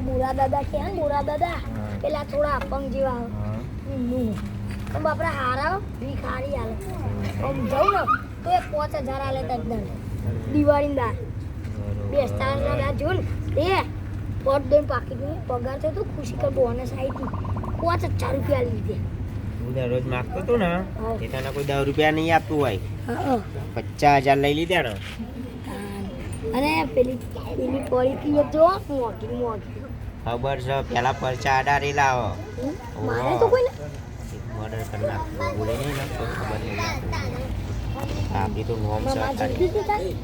પેલા બુરા દાદા કે ને બુરા દાદા પેલા થોડા અપંગ જેવા આવે નું પણ બાપરા હારા ભિખારી હાલે. આમ જાઉં ને તો એ પાંચ હજાર હાલે તદ્દન દિવાળી દાર બેસતા ના જો ને? તે પોટ દઈને દઉં પગાર થયો તો ખુશી કર બોનસ આવી હતી. પાંચ હજાર રૂપિયા લીધે. દરરોજ માગતો હતો ને એ તને કોઈ દસ રૂપિયા નહીં આપતું હોય. પચાસ હજાર લઈ લીધા ને. અને પેલી પેલી પોલિસી જો મોટી મોટી. ખબર છે? પેલા પરચા અડાડી લાવો? મારે તો કોઈ ઓર્ડર કરી બોલે નહીં ને ખબર નહીં આપણી તો નોમ તારી?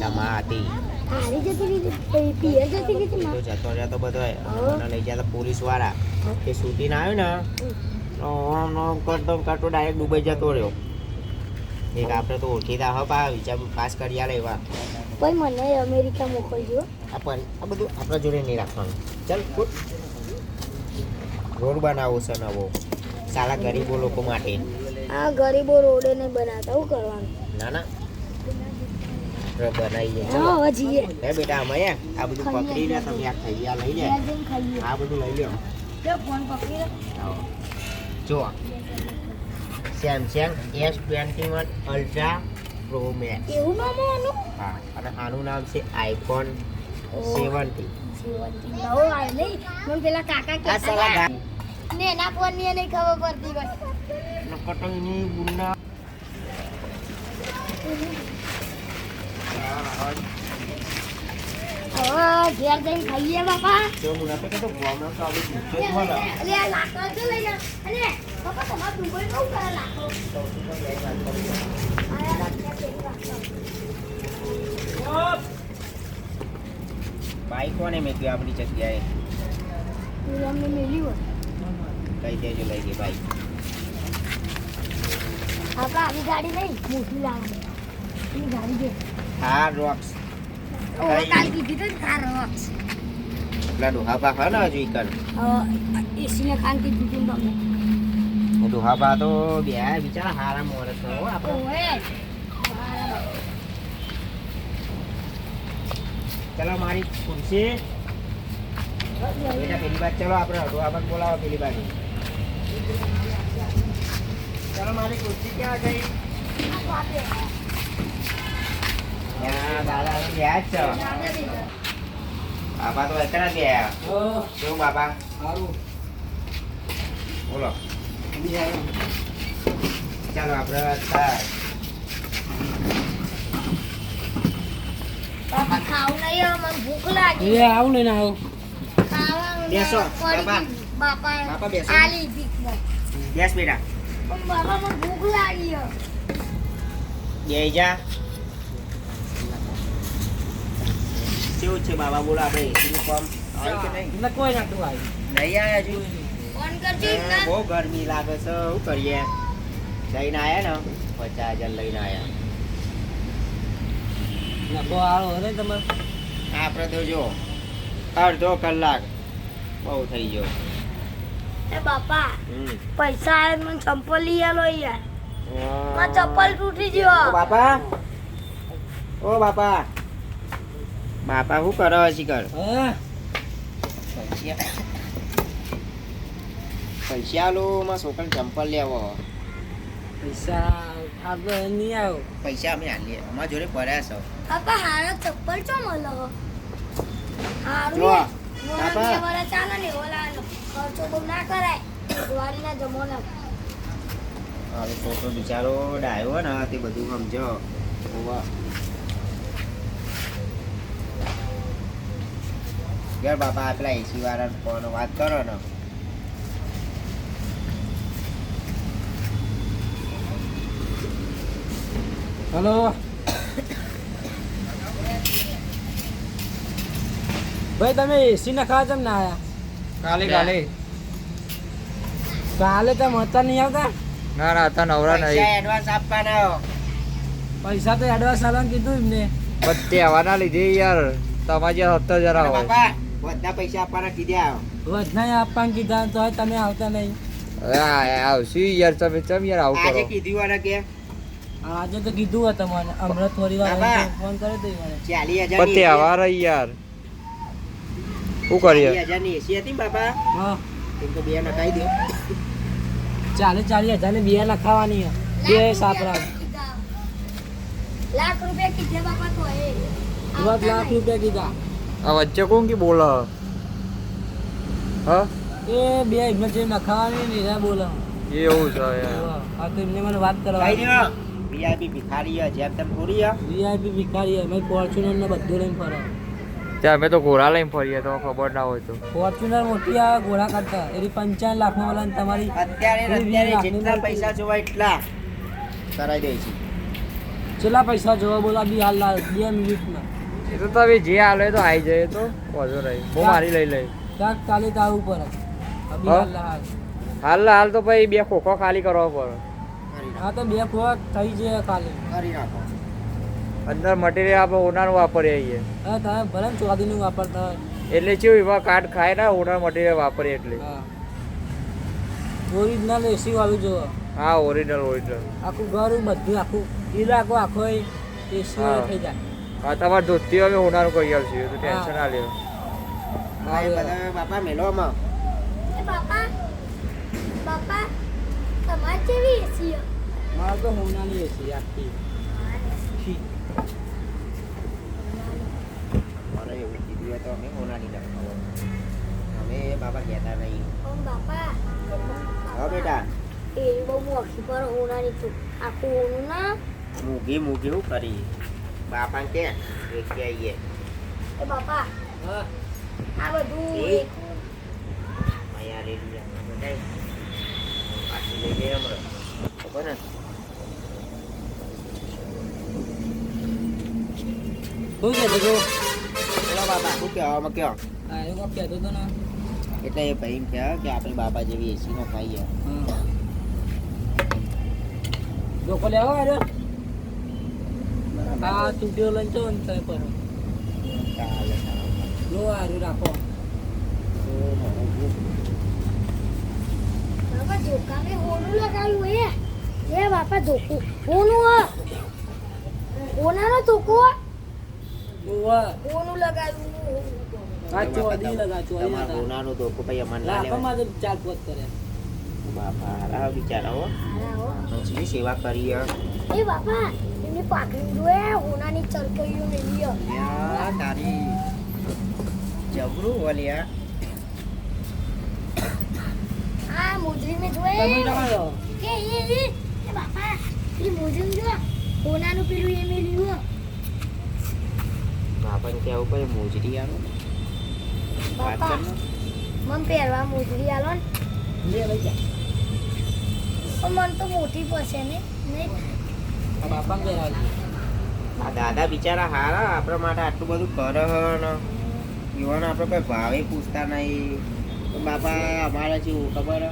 તમા હતી. હારી જતી રહી પિયર જતી રહી તો જતો રહેતો બધો મને લઈ જતા પોલીસવાળા તે શૂટીને આવ્યો ને? ઓમ આમ કરતો કરતો ડાયરેક્ટ દુબઈ જતો રહ્યો. એક આપણે તો ઓળખીતા હો પા વિચાર પાસ કરી આલે એવા. ભાઈ મને અમેરિકા મોકલજો. આ પર આ બધું આપણા જોડે નહીં રાખવાનું. ચાલ ફૂટ રોડ બનાવો છે નવો. સાલા ગરીબો લોકો માટે. આ ગરીબો રોડે ને બનાવતા શું કરવાનું? ના ના. બનાવીએ હા બેટા અમે આ બધું પકડીને તમે આ ખાઈ આ લઈ લે. ત્યાં જઈને ખાઈએ. આ બધું લઈ લ્યો. ફોન પકડી લો. જો Samsung S twenty one ultra pro max એવું નામ આનું? હા અને આનું નામ છે આઈફોન સેવન્ટી. પેલા કાકા. ગા- ને એના ફોનની નહીં ખબર પડતી હોય. નકટંગની ગુંડા. હવે ઘેર જઈને ખાઈએ બાપા. ગામનો તો લઈ કરે બાઈક કોને મેક્યું આપણી જગ્યાએ? હું અમને મેલી હોય કઈ દેજો લઈ ગઈ બાઈક આપણે આવી ગાડી નહીં મોટી લાવવાની એની ગાડી દે હા રોક્સ ઓ કાલ કીધી તો કાર રોક્સ પેલા ડોહાબા ખરા ને હજુ ઈકન એસી ને ખાન કીધી તમે એ ડોહાબા તો બે બિચારા હારા મોરસ હો આપણે ઓએ ચલો મારી ખુરશી બેટા પેલી બાજુ ચલો આપણે ડોહાબા બોલાવો પેલી બાજુ ચલો મારી ખુરશી ક્યાં ગઈ ત્યાં દાદા તો ગયા જ છે બાપા તો અત્યારે ગયા શું બાપા બોલો ચાલો આપણે બાપા ખાવું નહીં મને ભૂખ લાગી. એ આવું લઈને આવું. બેસો, બાપા. બાપા બેસો. આલી ભીખમાં. બેસ બેટા. પણ બાપા મને ભૂખ લાગી હે. જા. કેવું છે બાબા? બોલો આપણે. એસીનું કામ આવ્યું કે નહીં? કોઈ નાતું આવી. નહીં આવ્યા હજુ. બહુ ગરમી લાગે છે. શું કરીએ? લઈને આવ્યા ને? પચાસ હજાર લઈને આવ્યા નફો આવો ને તમે આપણે તો જો અડધો કલાક બહુ થઈ ગયો. એ બાપા હમ. પૈસા આવે મને ચંપલ લઈ આલો યાર. મારી ચપ્પલ તૂટી ગયો. બાપા. ઓ બાપા. બાપા શું કરો શિખર હા. પૈસા પૈસા લો માં છોકરાને ચંપલ લેવો. પૈસા આપડે નહીં આવો. પૈસા અમે આલીએ અમારા જોડે પડ્યા છો. પાપા હારો ચપ્પલ ચો મળો હારો. બાપા. મોણા ચાલે ને ઓલા ખર્ચો બહુ ના કરાય. વાડીના જમોના હવે છોકરો બિચારો ડાયો ને તે બધું સમજો. ઓવા. ઘેર બાપા આટલા પેલા એસી વાળા ફોન વાત કરો ને. હલો. ભાઈ તમે એસી ના ખાવા કેમ ના આવ્યા કાલે કાલે. કાલે તમે હતા નહીં આવતા? ના ના હતા નવરા પૈસા નહીં એડવાન્સ આપવાના પૈસા તો એડવાન્સ આલવાનું કીધું એમને. બધે આવવાના લીધે યાર. તમારે જે સત્તર જરા હોય. બધા પૈસા આપવાના કીધા વધના આપવાનું કીધા તો તમે આવતા નહીં. આવશું યાર તમે ચમ યાર આવું આજે કરો? કીધું વાળા કે આજે તો કીધું હતું તમને હમણાં થોડી વાર ફોન કર્યો તો હજાર બત્તી રહી યાર. શું કરીએ? હજારની એસી હતી બાપા હા. એમ તો બે નખાઈ દો. ચાલીસ ચાલીસ હજારની બે લખાવાની હે. બે સાપરા. લાખ રૂપિયા કીધે બાપા તો એ. લાખ રૂપિયા કીધા. આ વચ્ચે કોણ કે બોલે? હા? એ બે એમને જે નખાવાની ને બોલે. એવું છે યાર. આ તો એમને મને વાત કરવા. વીઆઈપી ભિખારી જેમ તેમ થોડી. વીઆઈપી ભિખારી અમે ફોર્ચ્યુનર ને બધું લઈને ફરે. ત્યાં અમે તો ઘોડા લઈને ફરીએ તો ખબર ના હોય તો. ફોર્ચ્યુનર મોટી આ ઘોડા કરતા એની પંચાવન લાખમાં વાળા તમારી અત્યારે અત્યારે જેટલા પૈસા જોવા એટલા કરાઈ દે છે. છેલ્લા પૈસા જોવા બોલા બી હાલ લાલ બે મિનિટમાં. એ તો તમે જે હાલે તો આવી જાય તો વાંધો રહી બહુ મારી લઈ લઈ ક્યાંક કાલે તો આવવું પડે? હાલ હાલ તો ભાઈ બે ખોખો ખાલી કરવા પડે. હા તો બે ફોર થઈ જાય કાલે કરી નાખો. અંદર મટીરિયલ આપણે ઓનાનું વાપરીએ છીએ. હા તમે ભલે ચોદી ચોદીનું વાપરતા હોય. એટલે કેવું એવા કાર્ડ ખાય ને ઓનર મટીરિયલ વાપરીએ એટલે. હા. ઓરિજિનલ એસી વાળું જોવો. હા ઓરિજિનલ ઓરિજિનલ આખું ઘર બધું આખું ઇલાકો આખો એસી વાળો થઈ જાય. હા તમારે ધોતી હવે ઓનાનું કહી આવશે તો ટેન્શન ના લેવું બાપા મેલો આમાં. બાપા બાપા તમારે કેવી એસી? મારે તો હોનાની એસી આખી. મને એવું કીધું હોય તો અમે હોનાની નખાવો અમે બાપા કહેતા નહીં. હા બેટા. એ બહુ મોખી પર હોનાની છું આખું હોનું ના મૂકી હું કરી. બાપા કે એક કે એ બાપા. હા. આ બધું એ? અહીંયા રેડી. પાછી લઈ હમણાં. ખબર ને? શું કહેતો હતો બોલો બાપા શું કહેવા આમાં કયો હા એવું કાંઈક કહેતો હતો ને એટલે એ ભાઈ એમ કહે કે આપણે બાપા જેવી એસી નો ખાઈએ હા લોકો લેવા આવ્યો આ તૂટ્યો લઈને તો ને તય પર ચાલે ચાલે. લો આર્યું રાખો બાપા ધોકાને હોનું લગાવ્યું એ એ બાપા ધોકું હોનું હ હોનાનો ધોકો ઓવા હોનું લગાવ્યું આ ચોદી લગા ચોદી લગા ગુનાનું ધોકો ભાઈ અમારે ના લેવાય. લાખોમાં તો ચાર પોત કરે. બાપા હારા બિચારા હો. હારા સેવા કરી એ બાપા એમની પાકડી જોએ હોનાની ચરકીઓ મેલી યા તારી જબરું ઓલિયા. આ મોજરી મેં જોયે જોએ એ બાપા એ મોજરી જો હોનાનું પેલું એ મેલ્યું બાપાને કેવું પડે મોજરી આલો. વાત કર મન પહેરવા મોજડી આલો ને. લે મન તો મોટી પડશે ને નહીં? બાપા આ દાદા બિચારા હારા આપણા માટે આટલું બધું કરે ને. યુવાન આપણે કોઈ ભાવે પૂછતા નહીં. બાપા અમારે જેવું ખબર હે?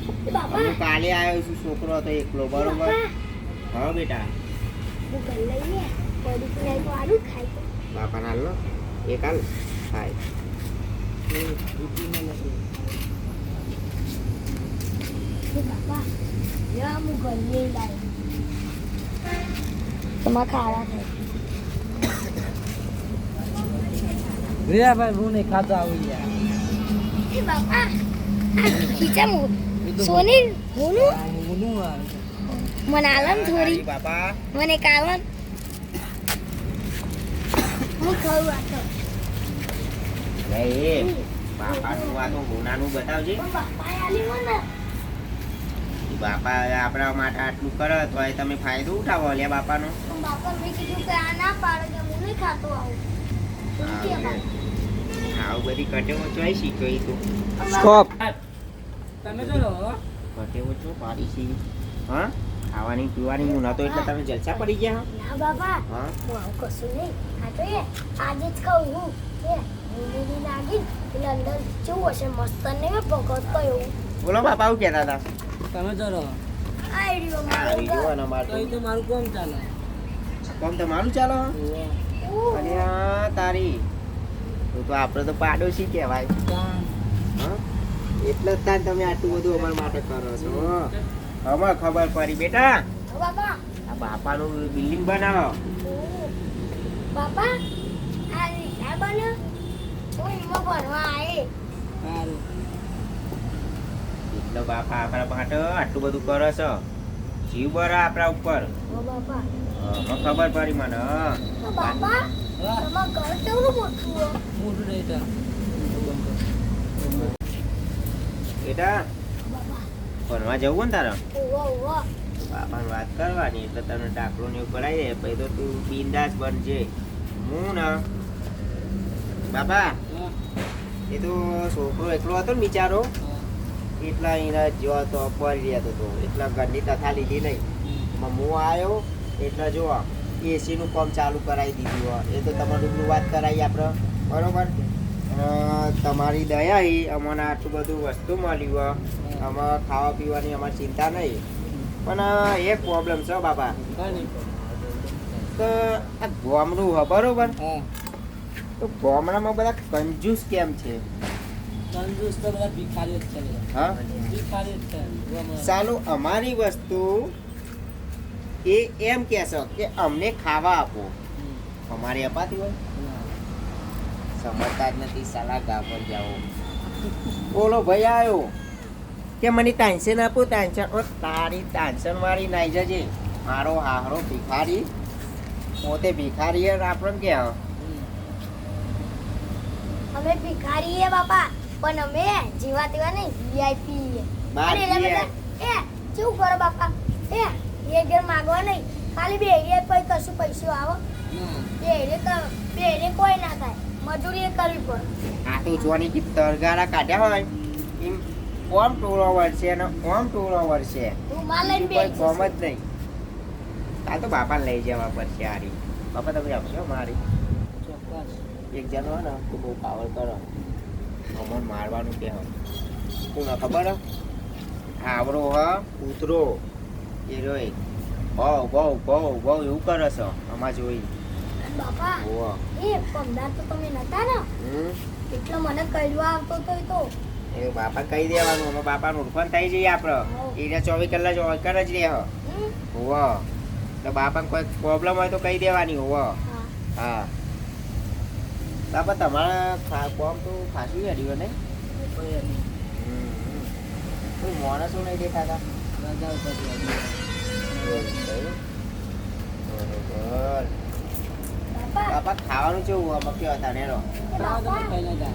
કાલે આવ્યો છું છોકરો હતો એકલો બરોબર? હા બેટા. બાપા ના એક હાલ થાય એ બાપા યા હું ભાઈ નહીં ખાતો આવું મુ સોની હોનું મને આલમ થોડી બાપા મને કાલન હું ખાઉં આ તો લે એ બાપાનું આ ગુનાનું બતાવજે બાપા આપણા માટે આટલું કરે તો એ તમે ફાયદો ઉઠાવો લે બાપાનો ના આવું બધી કટેવો ચોઈ શીખ્યો એ તું તમે તો રહો કટેવો હા ખાવાની પીવાની હું નતો એટલે તમે જલસા પડી ગયા ના બાપા હા હું કશું નહીં આજે જ કહું હું એ લાગી એટલે અંદર કેવું હશે. મસ્ત ને ભગત એવું. બોલો બાપા આવું કહેતા હતા. તમે આ મારો કોમ ચાલે. કોમ તમારું ચાલો. અને તારી. તો તો આપણે તો પાડોશી કહેવાય. એટલે જ તાન તમે આટલું બધું અમારા માટે કરો છો હવે ખબર પડી બેટા. બાપા. આ બાપાનું બિલ્ડિંગ બનાવો. બાપા ભણવા આવે સારું. એટલો બાપા આપણા માટે આટલું બધું કરે છે. જીવ બરા આપણા ઉપર. ખબર પડી મને. હા. બાપા તમારું ઘર કેવડું મોટું મોટું બેટા ભણવા જવું ને તારે? બાપાને વાત કરવાની એટલે તને ડાકડો ને એવું કરાય પછી તો તું બિંદાસ બનજે. હું ને બાપા એ તો છોકરો એકલો હતો ને બિચારો એટલા એના જો તો પડી રહ્યા હતો એટલા ઘરની તથા લીધી નહીં. હું આવ્યો એટલે જો એસી નું કામ ચાલુ કરાવી દીધું હોય. એ તો તમારું પેલું વાત કરાવી આપણે બરોબર? તમારી દયા એ અમને આટલું બધું વસ્તુ મળ્યું હોય. આમાં ખાવા પીવાની અમારી ચિંતા નહીં. પણ એક પ્રોબ્લેમ છે બાપા. તો આ ગામડું હોય બરોબર? તો ગામડામાં બધા કંજૂસ કેમ છે? કંજૂસ તો બધા ભિખારી જ છે હા? ભિખારી જ છે. ગામમાં. અમારી વસ્તુ એ એમ કહેશો કે અમને ખાવા આપો. અમારી અપાતી હોય. સમજતા જ નથી સાલા ગામર જાઓ. બોલો ભાઈ આવ્યો કે મને ટેન્શન આપો ટેન્શન. ઓ તારી ટેન્શન વાળી નાઈ જજે. મારો હાહરો ભિખારી પોતે ભિખારી આપણને કે. અમે ભિખારી હે બાપા પણ અમે જીવા તેવા નહીં વીઆઈપી અરે એટલે બધા એ શું કરો બાપા? એ એ ઘેર માગવા નહીં. ખાલી બે એરિયા પછી કશું પૈસો આવો. બે એરિયા બે એરિયા કોઈ ના થાય. મજૂરી એ કરવી પડે. આ તો જોવાની કે તરગારા કાઢ્યા હોય. એમ ઓમ ટોળો વળશે અને ઓમ ટોળો વળશે તું માલ લઈને બે કોમ જ નહીં. આ તો બાપાને લઈ જવા પડશે હારી. બાપા તમે આપશો મારી? ચોક્કસ. એક જણ હોય ને તો બહુ પાવર કરો. અમન મારવાનું કે શું ના ખબર? હે? આવડો હ ઉતરો એ રોય બહુ બહુ બહુ બહુ એવું કરે છે આમાં જોઈ. બાપા એ પમદાર તો તમે નતા ને? હમ? મને કહેવા આવતો તો એ તો. એ બાપા કહી દેવાનું અમે બાપાનું ઓળખાણ થઈ જઈએ આપણે એને ચોવીસ કલાક ઓળખાણ જ રહે? હોવ. તો બાપાને કોઈ પ્રોબ્લેમ હોય તો કહી દેવાની હોવ. હા. હા. બાપા તમારે કોમ તો ખાસું હેડ્યું ને કોઈ માણસો નહીં દેખાતા રજા ઉપર બરોબર બાપા બાપા ખાવાનું કેવું હતા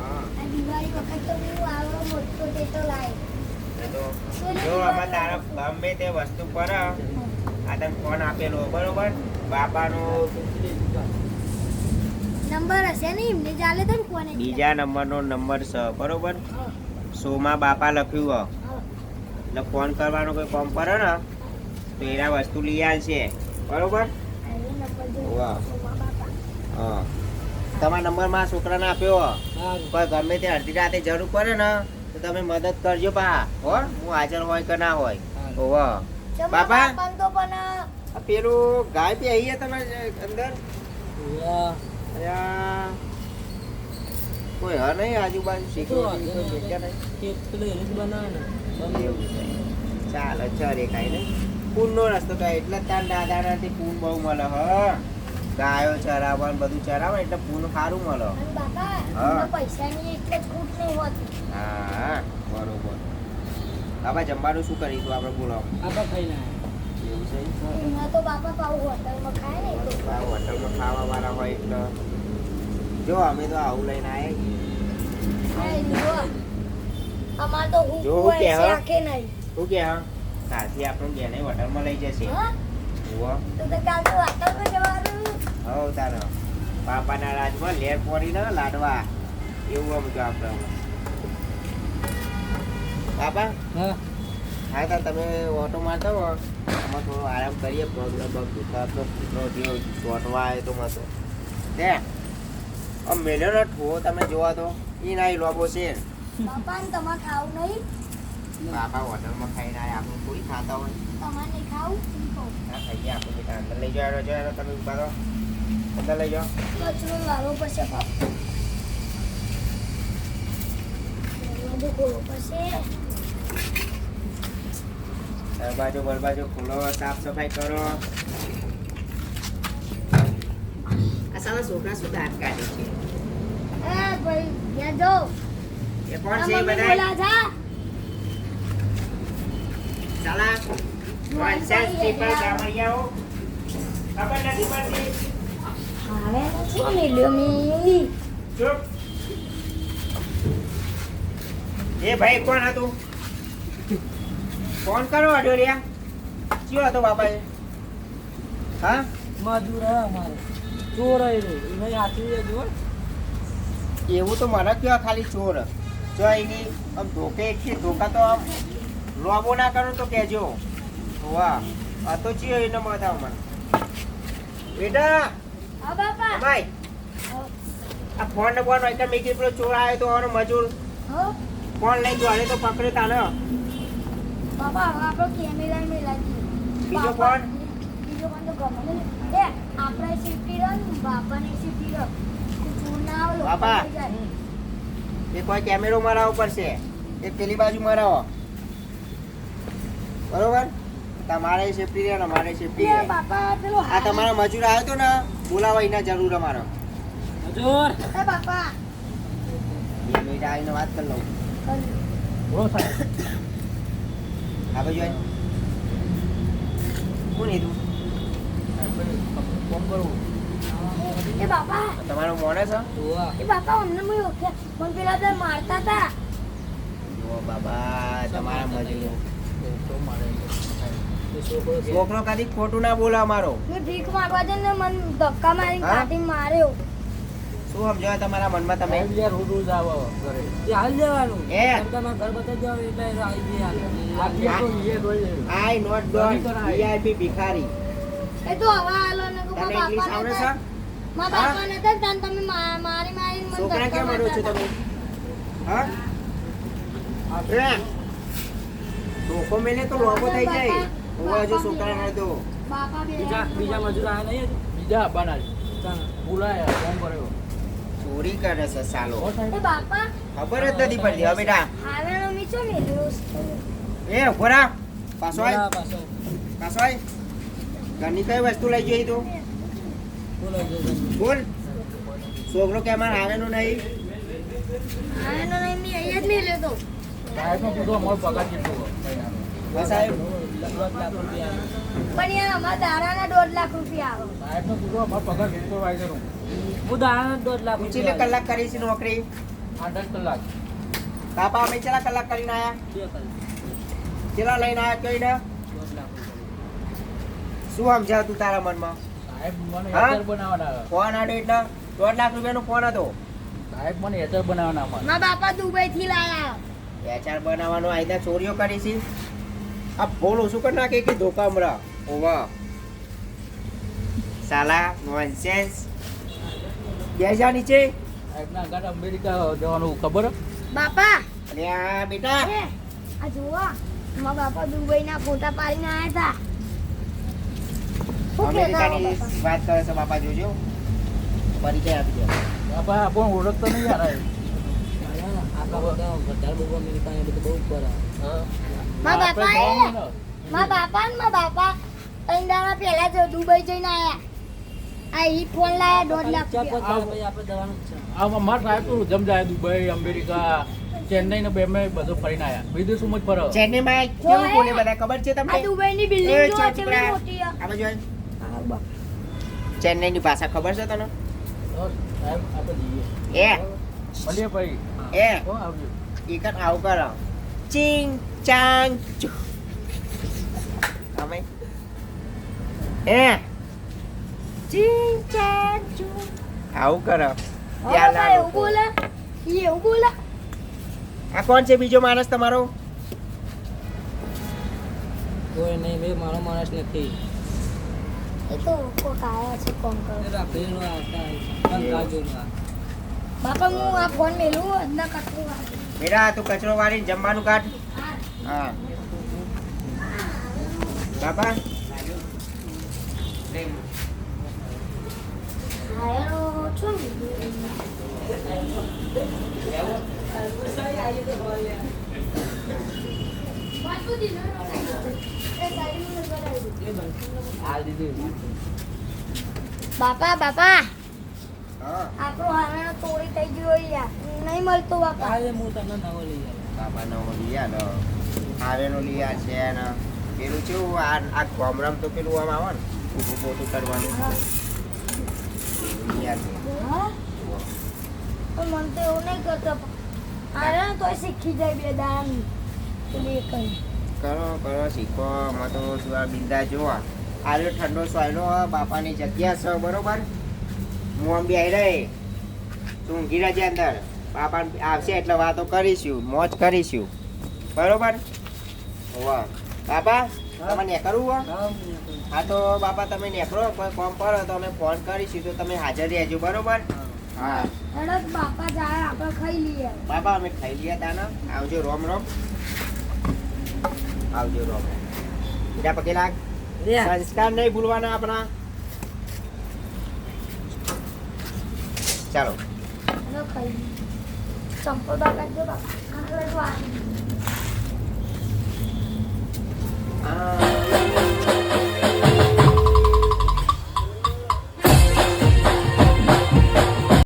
આ દિવાળી વખત તો હું આવડો મોટો ટેટો લાવી જો આમાં તારા ગમે તે વસ્તુ પર આ તને ફોન આપેલો બરોબર બાપાનો નંબર હશે ને એમને ચાલે તો કોને બીજા નંબરનો નંબર છે બરોબર? શોમાં બાપા લખ્યું હ એટલે ફોન કરવાનો કોઈ કોમ કરો ને તો એના વસ્તુ લઈ આવશે બરોબર? વાહ. હા. તમારા નંબર મારા છોકરાને આપ્યો પણ ગમે તે અડધી રાતે જરૂર પડે ને તો તમે મદદ કરજો પા હો હું હાજર હોય કે ના હોય. ઓવા બાપા? પેલું ગાય બી આવી તમારે અંદર કોઈ હ નહીં આજુબાજુ ચાલો ચરે કાંઈ નહીં. પૂનનો રસ્તો તો એટલે તાર દાદાનાથી પૂન બહુ મળે હ. ગાયો ચરાવવાનું બધું ચરાવે એટલે પૂન સારું મળે. હા. બરોબર. બાબા જમવાનું શું કરીશું? આપણે બોલો. એવું છે? તો બાપા પાવ હોટલમાં ખાય આ હોટલમાં ખાવા વાળા હોય તો. જો અમે તો આવું લઈને આવ્યા. અમાર તો હું કે હા. શું કે કાલથી આપણું બેને હોટલમાં લઈ જશે. હવ તારો. પાપાના રાજમાં લેર પોડી ને લાડવા. એવું આમ જો આપણે બાપા? હા. હા તમે ઓટો મારતા હો. આમાં થોડો આરામ કરીએ પગ ને પગ દુખા તો કૂતરો થયો ચોંટવા આવે તો મતો ને આમ મેલ્યો ઠો તમે જોવા તો એ ના લોબો છે. બાપા ને તમારે ખાવું નહીં? બાપા હોટલમાં ખાઈને આવે આપણે કોઈ ખાતા હોય. તમારે નહીં ખાવું. ના ખાઈએ આપણે બેટા અંદર લઈ જાઓ જો યાર તમે ઊભા રહો. અંદર લઈ જાઓ. કચરો લાવવો પડશે બાપા. દરવાજો ખોલવો પડશે. દરવાજો બરબાજો ખોલો સાફ સફાઈ કરો. આ સાલા છોકરા શું દાંત કાઢે છે? એ ભાઈ ત્યાં જો એ કોણ છે બધા સાલા નોનસેન્સ પીપલ ગામડિયાઓ. ખબર નથી પડતી? હવે શું મેલ્યો મી? ચૂપ. એ ભાઈ કોણ હતું? ફોન કરો અઢોરિયા. કયો હતો બાપા એ હા? મજૂર હે અમારે. ચોર હે રે એને એ જો એવું તો મને કયો ખાલી ચોર. જો એની આમ ધોકે એકથી ધોકા તો આમ લોબો ના કરો તો કહેજો. વાહ. આ તો ચિયો એને બતાવો મને. બેટા! હા બાપા. ભાઈ આ ફોન ને ફોન હોય મેં કીધું ચોર આવ્યો તો મજૂર. ફોન લઈ ગયો તો પકડે તાને. બાપા હવે આપણો કેમેરા મેલા બીજો ફોન બીજો ફોન તો ગમે એ આપણે સેફટી રહો ને બાપાની સેફટી રહો ચોર ના આવે બાપા. એ કોઈ કેમેરો મારાવો પડશે એ પેલી બાજુ મારાવો બરોબર? તમારે સેફટી રહે મારે સેફટી રહે. બાપા પેલો આ તમારા મજૂર આવ્યો તો ને બોલાવા એના જરૂર અમારો. મજૂર. એ બાપા. મિનિટ આવીને વાત કરી લઉં. બોલો સાહેબ. આ બાજુ. કોણ તું ફોન કરું એ બાપા તમારો મોને છે એ બાપા અમને મેં ઓળખે મને પેલા તો મારતા હતા જો બાબા તમારા મજૂરો તો મારે છોકરો કદી ખોટું ના બોલે મારો મેં ભીખ માંગવા જઈને મને ધક્કા મારી હા? કાઢીને માર્યો શું સમજો તમારા મનમાં તમે? યાર રોજ રોજ આવો ઘરે. હાલ જવાનું. એ. તમારા ઘર બતાવી જાવ એટલે આવી જાય આ આઈ નોટ ડોન વીઆઈપી ભિખારી. એ તો હવા આલો ને કો બાપા ઇંગ્લિશ આવડે છે? બાપા ને તો તન તમે મારી મારી મને છોકરા કેમ મારો છો તમે? હા? આપણે ધોકો મેલે તો લોબો થઈ જાય. ઓવા જો છોકરા ને તો. બાપા બીજા બીજા મજૂર આયા નહીં બીજા આવવાના છે બોલાયા ફોન કર્યો. ચોરી કરે છે સાલો. બાપા. ખબર જ નથી પડતી. હવે બેટા. મીચો મેલ્યો એ ઉભોરા પાછો આય. પાછો. પાછો આય. ઘરની કઈ વસ્તુ લઈ જઈ તું? બોલો. છોકરો કે અમારે આવેનો નહીં? હાવેનો નહીં મેં અહીંયા જ મેલ્યો તો. સાહેબનો કીધું અમારો પગાર કેટલો મહિનાનો? સાહેબ રૂપિયા. પણ યાર અમારા દાડાના દોઢ લાખ રૂપિયા આવે. સાહેબનો કીધું અમારો પગાર સુપરવાઇઝરનો. હું દાણા દોઢ લાખ ઉછીને કલાક કરી છે નોકરી. આઠ દસ કલાક. બાપા અમે ચેલા કલાક કરીને આયા? બે ચેલા લઈને આયા કઈ ને દોઢ લાખ રૂપિયા. શું સમજાવ તું તારા મનમાં? સાહેબ મને હા? બનાવવાના ફોન આડો એટલે દોઢ લાખ રૂપિયાનો ફોન હતો. સાહેબ મને હેટર બનાવવાના મારા બાપા દુબઈ થી લાયા. વેચાર બનાવવાનો આયદા ચોરીઓ કરી છે. આ ફોન ઓછું કરી નાખે? કે ધોકા હમણાં? ઓવા. સાલા નોનસેન્સ બેસા નીચે આજના ગાડા અમેરિકા જવાનું ખબર? બાપા. અને બેટા. આ જુઓ મારા બાપા દુબઈ ના ફોટા પાડીને આયા હતા. અમેરિકાની વાત કરે છે બાપા જોજો. પરિચય આપી દો બાપા આપણને ઓળખતો નહીં યાર બાપા એ મારા બાપા ને મારા બાપા ત્રણ દાડા પહેલા જ દુબઈ જઈને આયા. આ ઈ ફોન લાયા દોઢ લાખ સાહેબ તો દુબઈ અમેરિકા ચેન્નઈ ને બે મેં બધું ફરીને આયા. વિદેશોમાં જ ફરો. ચેન્નઈમાં કેવું બધા ખબર છે તમને? આ દુબઈ ની બિલ્ડિંગ જો છે મોટી આ. બાજુ આય. ચેન્નઈની ભાષા ખબર છે તને? સાહેબ આપણે જઈએ. એ. મળીએ ભાઈ એ. હો, આવજો. એક જ કરો. ચિંગ ચાંગ. ચુ તમે એ. આવું કરો. એવું બોલે એવું બોલે આ કોણ છે બીજો માણસ તમારો? કોઈ નહીં બે મારો માણસ નથી. એ તો કોક આયા છે કોણ કરો? રાખેલો આવતા બાપા હું આ ફોન મેલું અંદર કચરો બેટા તું કચરો વાળીને જમવાનું કાઢ. હા. હા બાપા આયેલો છું. આ બાપા બાપા. હા. આપણો હારાનો તોડી થઈ જોઈ યાર. નહીં મળતો બાપા. બાપા નો લિયા નો હારે નો લિયા છે ને. પેલું કેવું આ આ ગોમરમ તો પેલું આમ આવે ને ઊભું પોતું કરવાનું હા. એવું લિયા છે હા? પણ મને તો એવું નહીં કરતો અરે તો શીખી જાય બે દાન. કરો કરો શીખો આમાં તો બિંદા જોવા આરે ઠંડો સોયલો હ, બાપાની જગ્યા છે બરોબર હું આમ તું ઊંઘી અંદર બાપા આવશે એટલે વાતો કરીશું મોજ કરીશું બરોબર વાહ બાપા તમે નેકરવું હો. હા તો બાપા તમે નેકરો કોઈ કોમ પર તો અમે ફોન કરીશું. તો તમે હાજર રહેજો બરોબર? હા. બાપા જાય આપણે ખાઈ લઈએ. બાપા અમે ખાઈ લઈએ તાના. આવજો રોમ રોમ. આવજો રોમ. રોમ બીજા પગે લાગ. સંસ્કાર નહીં ભૂલવાના આપણા. ચાલો. લઈએ. બાપા. જો બાપા 啊。